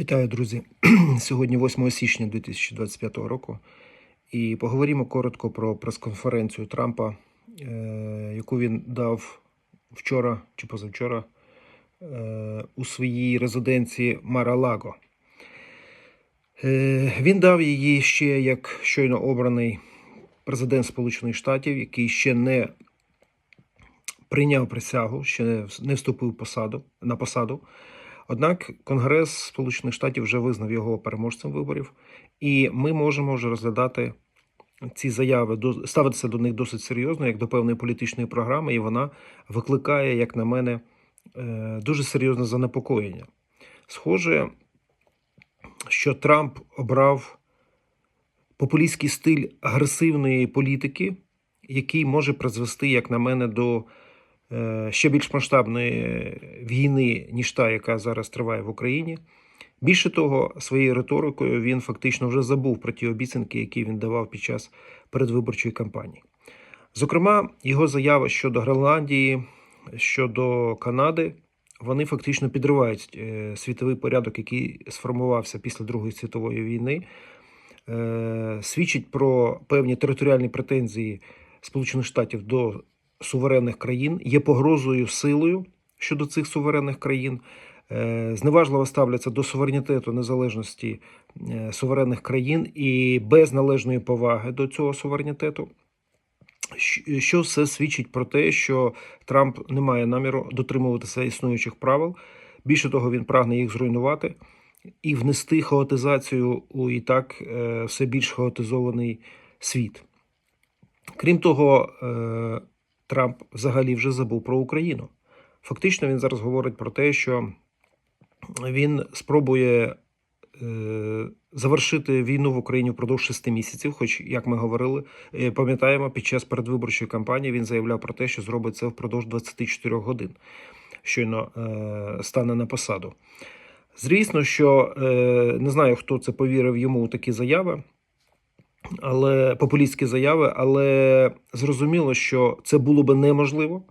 Вітаю, друзі! Сьогодні 8 січня 2025 року. І поговоримо коротко про прес-конференцію Трампа, е, яку він дав вчора чи позавчора е, у своїй резиденції Мара-Лаго. Е, Він дав її ще як щойно обраний президент Сполучених Штатів, який ще не прийняв присягу, ще не- вступив посаду, на посаду. Однак Конгрес Сполучених Штатів вже визнав його переможцем виборів, і ми можемо вже розглядати ці заяви, ставитися до них досить серйозно, як до певної політичної програми, і вона викликає, як на мене, е, дуже серйозне занепокоєння. Схоже, що Трамп обрав популістський стиль агресивної політики, який може призвести, як на мене, до ще більш масштабної війни, ніж та, яка зараз триває в Україні. Більше того, своєю риторикою він фактично вже забув про ті обіцянки, які він давав під час передвиборчої кампанії. Зокрема, його заяви щодо Гренландії, щодо Канади, вони фактично підривають е, світовий порядок, який сформувався після Другої світової війни, е, свідчить про певні територіальні претензії Сполучених Штатів до суверенних країн, є погрозою силою щодо цих суверенних країн. е, Зневажливо ставляться до суверенітету незалежності е, суверенних країн і без належної поваги до цього суверенітету. Що все свідчить про те, що Трамп не має наміру дотримуватися існуючих правил. Більше того, він прагне їх зруйнувати і внести хаотизацію у і так е, все більш хаотизований світ. Крім того, Трамп взагалі вже забув про Україну. Фактично, він зараз говорить про те, що він спробує е, завершити війну в Україні впродовж шести місяців. Хоч, як ми говорили, е, пам'ятаємо, під час передвиборчої кампанії він заявляв про те, що зробить це впродовж 24 годин, щойно е, стане на посаду. Звісно, що е, не знаю, хто це повірив йому у такі заяви, але популістські заяви, але зрозуміло, що це було би неможливо,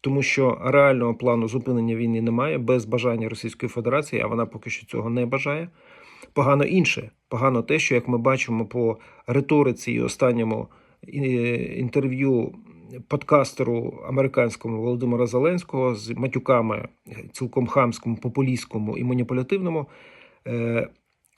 тому що реального плану зупинення війни немає без бажання Російської Федерації, а вона поки що цього не бажає. Погано інше, погано те, що як ми бачимо по риториці і останньому е, інтерв'ю подкастеру американському Володимира Зеленського з матюками цілком хамському, популістському і маніпулятивному, е,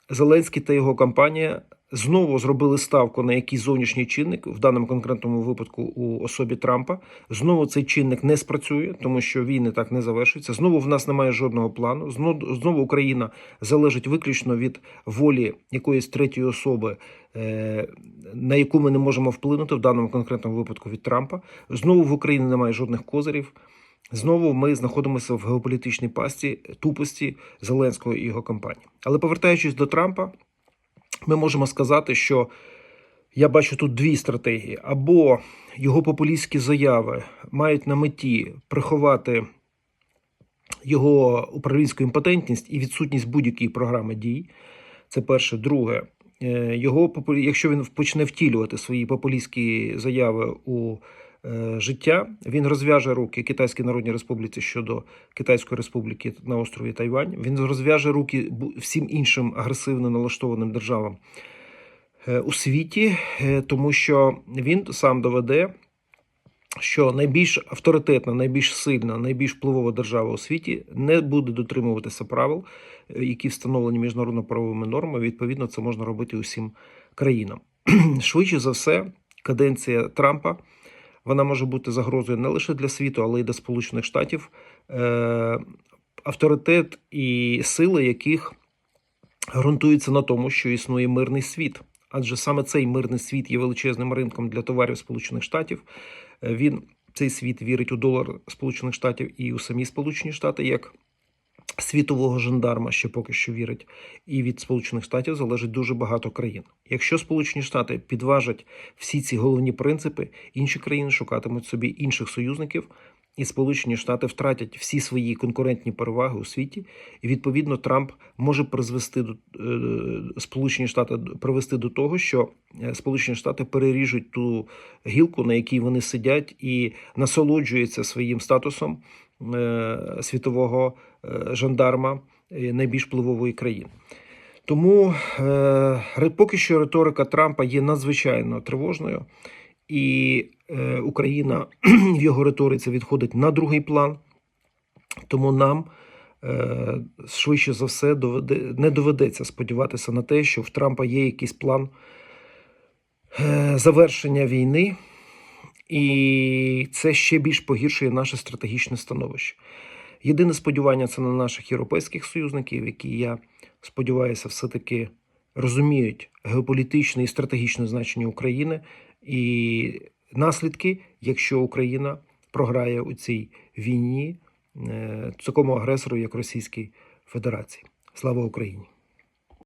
Зеленський та його компанія знову зробили ставку на якийсь зовнішній чинник, в даному конкретному випадку у особі Трампа. Знову цей чинник не спрацює, тому що війни так не завершуються. Знову в нас немає жодного плану. Знову, Україна залежить виключно від волі якоїсь третьої особи, е, на яку ми не можемо вплинути, в даному конкретному випадку від Трампа. Знову в Україні немає жодних козирів. Знову ми знаходимося в геополітичній пасті тупості Зеленського і його компанії. Але повертаючись до Трампа, ми можемо сказати, що я бачу тут дві стратегії: або його популістські заяви мають на меті приховати його управлінську імпотентність і відсутність будь-якої програми дій. Це перше. Друге, е, його якщо він почне втілювати свої популістські заяви у життя, він розв'яже руки Китайській Народній Республіці щодо Китайської Республіки на острові Тайвань. Він розв'яже руки всім іншим агресивно налаштованим державам е, у світі, е, тому що він сам доведе, що найбільш авторитетна, найбільш сильна, найбільш впливова держава у світі не буде дотримуватися правил, е, які встановлені міжнародно-правовими нормами. Відповідно, це можна робити усім країнам. Швидше за все, каденція Трампа вона може бути загрозою не лише для світу, але й для Сполучених Штатів, е, авторитет і сили яких ґрунтуються на тому, що існує мирний світ. Адже саме цей мирний світ є величезним ринком для товарів Сполучених Штатів. Е, Він цей світ вірить у долар Сполучених Штатів і у самі Сполучені Штати як світового жандарма, ще поки що вірить, і від Сполучених Штатів залежить дуже багато країн. Якщо Сполучені Штати підважать всі ці головні принципи, інші країни шукатимуть собі інших союзників, і Сполучені Штати втратять всі свої конкурентні переваги у світі. І відповідно Трамп може призвести до е, Сполучені Штати привести до того, що е, Сполучені Штати переріжуть ту гілку, на якій вони сидять, і насолоджуються своїм статусом світового е, жандарма е, найбільш впливової країни. Тому е, поки що риторика Трампа є надзвичайно тривожною, і е, Україна в його риториці відходить на другий план. Тому нам е, швидше за все не доведеться сподіватися на те, що в Трампа є якийсь план е, завершення війни, і це ще більш погіршує наше стратегічне становище. Єдине сподівання це на наших європейських союзників, які я сподіваюся, все-таки розуміють геополітичне і стратегічне значення України і наслідки, якщо Україна програє у цій війні е, такому агресору, як Російській Федерації. Слава Україні!